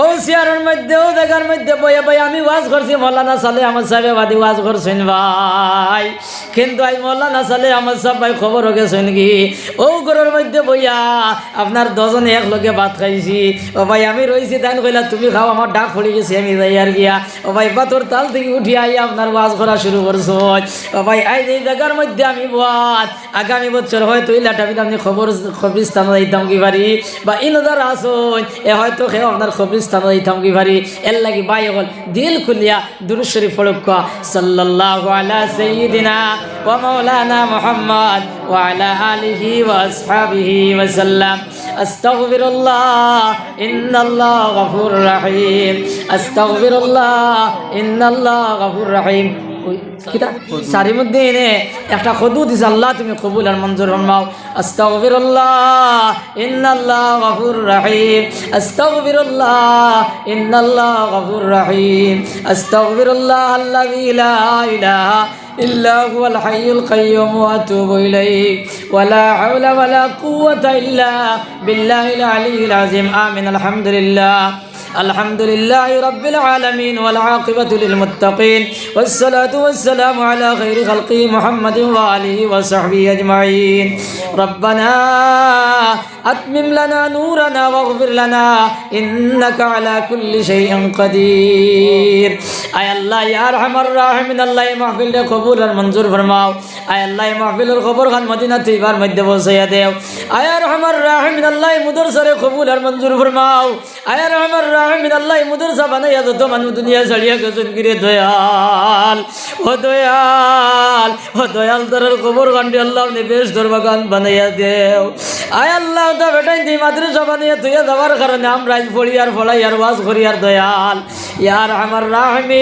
ও চেয়ারের মধ্যে, ও দেখার মধ্যে বইয়ে ভাই আমি ওয়াজ করছি, মৌলানা সালে আমার সাহেব বাদি ওয়াজ করছেন ভাই। কিন্তু আই মৌলানা সালে আমার সাহেব ভাই খবর হয়ে গেছেন কি? ও ঘরের মধ্যে বইয়া আপনার দজনে এক লগে ভাত খাইছি। ও ভাই, আমি রয়েছি তাই কইলা, তুমি খাও, আমার ডাক পড়ে গেছি, আমি যাই আর গিয়া। ও ভাই বাতর তাল থেকে উঠি আই আপনার ওয়াজ করা শুরু করছ। ও ভাই আই এই জায়গার মধ্যে আমি বাদ আগামী বছর হয়তো এই লাটাবিতে আপনি খবর খবরিস্তান যাইতাম কি পারি? বা ইনদার আসুন, এ হয়তো খেয়ে আপনার খবরিস্তান যাইতাম কি পারি এর লাগি বাই হল দিল খুলিয়া দুরুদ শরীফ পড়ুক সাল্লাল্লাহু আলা সাইয়্যিদিনা ওয়া মাওলানা মুহাম্মদ ওয়া আলা আলিহি ওয়া আসহাবিহি ওয়া সাল্লাম। আস্তাগফিরুল্লাহ, ইন্নাল্লাহ গফুর রহিম। আস্তাগফিরুল্লাহ, ইন্নাল্লাহ গফুর রহিম। সারির মধ্যে এনে একটা খদু দিছে আল্লাহ তুমি কবুল আর মঞ্জুর ফরমাও আস্তাগফিরুল্লাহ ইন্নাল্লাহ গফুর রহিম আস্তাগফিরুল্লাহ ইন্নাল্লাহ গফুর রহিম আস্তাগফিরুল্লাহ আল্লাযী লা ইলাহা إلا هو الحي القيوم وأتوب إليه ولا حول ولا قوة إلا بالله العلي العظيم آمين الحمد لله الحمد لله رب العالمين والعاقبة للمتقين والصلاة والسلام على خير خلقه محمد وآله وصحبه أجمعين ربنا أتمم لنا نورنا واغفر لنا إنك على كل شيء قدير আয় আল্লাহ ইয়ার হামার রাহমিন, আল্লাহ মাহফিল কবুল আর মঞ্জুর ফরমাও। আয় আল্লাহ মাহফিলের খবর খান মদিনা তুইবার মধ্যে বসাইয়া দেও। আয়ার হামার রাহমিন, আল্লাহ মুদর সরে কবুল আর মঞ্জুর ফরমাও। আয়ার হামার রাহমিন, আল্লাহ মুদর সা বানাইয়া যত মানু দুনিয়া চড়িয়া গেছেন গিরে দয়াল। ও দয়াল ও দয়াল দরের খবর খান্ডি আল্লাহ বেশ দরবাগান বানাইয়া দেও। আয় আল্লাহ তো বেটাই তুই মাদ্রাসা বানাইয়া তুইয়া দেওয়ার কারণে আমরা পড়িয়ার ফলাইয়ার ওয়াজ করিয়ার দয়াল। ইয়ার হামার রাহমিন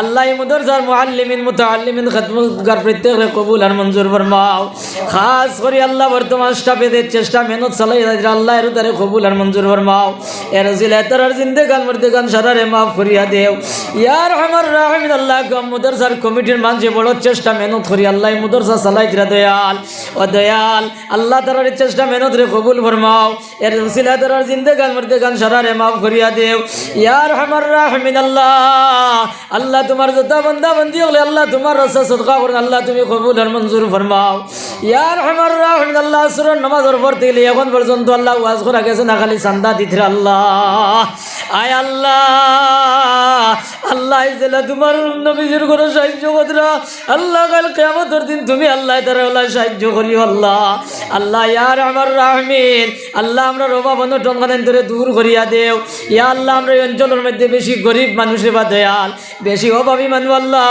আল্লাহ মুদরসার মুআল্লিমিন, মুতাআল্লিমিন খাদমতগার প্রত্যেকের কবুল আর মঞ্জুর ফরমাও। খাস করে আল্লাহ বর্তমান স্টাফেদের চেষ্টা, মেহনত চালাই আল্লাহ এর কবুল আর মঞ্জুর ফরমাও। এর জিলা তার জিন্দেগান মর্দেগান মাফ করিয়া দেও। ইয়ার আমার রাহমিন, আল্লাহ মুদরসার কমিটির মানুষে বড় চেষ্টা, মেহনত করি আল্লাহ মুদরসা চালাই দিরা দয়াল। ও দয়াল, আল্লাহ তার চেষ্টা, মেহনত রে কবুল ফরমাও। এর জিলা তার জিন্দেগান মর্দেগান মাফ করিয়া দেও। ইয়ার আমার রাহমিন, আল্লাহ আল্লাহ তোমার যোদ্ধা বন্ধা বন্দি হলে আল্লাহ তোমার রসা সদকা করেন, আল্লাহ তুমি কবুল আর মঞ্জুর ফরমাও। ইয়ার আমার আল্লাহ সুরন নামাজের পর থেকে এখন পর্যন্ত আল্লাহ ওয়াজ করা গেছে না, খালি চান্দা দিতে আল্লাহ। আয় আল্লাহ। আল্লাহ জেলা তোমার নবীজির করে সাহায্য করা আল্লাহ কাল কেমতর দিন তুমি আল্লাহ তারা আল্লাহ সাহায্য করি আল্লাহ। আল্লাহ, ইয়ার আমার রাহমিন, আল্লাহ আমরা রোবা বন্ধ টঙ্কান ধরে দূর করিয়া দেও। ইয়া আল্লাহ, আমরা এই অঞ্চলের মধ্যে বেশি গরিব মানুষের বা দয়াল, বেশি অভাবী মানুষ আল্লাহ।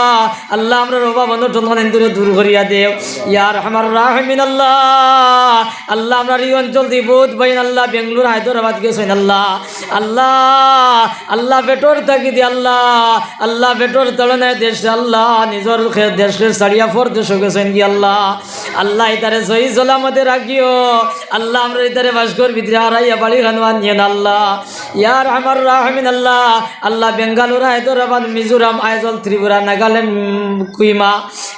আল্লাহ, আমরা রোবা বন্ধ টঙ্কান ধরে দূর করিয়া দেও। ইয়ার আমার রাহমিন আল্লাহ আল্লাহ আমরা এই অঞ্চল দিয়ে বহুত বাইন আল্লাহ, বেঙ্গলোর হায়দ্রাবাদ গেছেন আল্লাহ। আল্লাহ আল্লাহ বেটর থাকি দি আল্লাহ। আল্লাহ বেটর তলনায় দেশ আল্লাহ, নিজের দেশের সারিয়া ফর দেশ গেছেন কি আল্লাহ। আল্লাহ ইতারে সহি সলামতে রাখিও। আল্লাহ আমরা ইতারে ভাস্কর ভিতরে হারাইয়া বাড়ি খানোয়ান নিয়ে আল্লাহ। ইয়ার আমার রাহমিন আল্লাহ। আল্লাহ বেঙ্গালুর, হায়দ্রাবাদ, মিজোরাম, আইজল, ত্রিপুরা, নাগাল্যান্ড, কুইমা।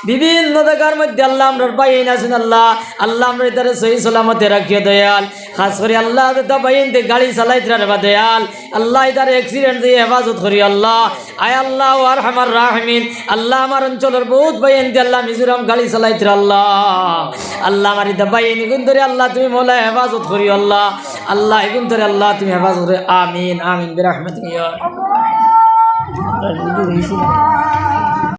বিভিন্ন জায়গার মধ্যে আল্লাহ আমরা বাইন আছেন আল্লাহ। আল্লাহ আমরা ইতারে সহি সলামতে রাখিও দয়াল। খাস করে আল্লাহ বাইন গাড়ি চালাইতে দয়াল। আল্লাহ ইতারে অ্যাক্সিডেন্ট দিয়ে হেফাজত করি আল্লাহ। আয় আল্লাহ আর আমার রাহমিন। আল্লাহ আমার অঞ্চলের বহুত বাইন দিয়ে আল্লাহ মিজোরাম গাড়ি চালাইতে আল্লাহ। আল্লাহ আমার ইদা বাইন এগুন ধরে আল্লাহ তুমি মোলা হেফাজত করি আল্লাহ। আল্লাহ এগুন ধরে আল্লাহ তুমি হেফাজত করি আমিন আমিন, বিরহমতিকা।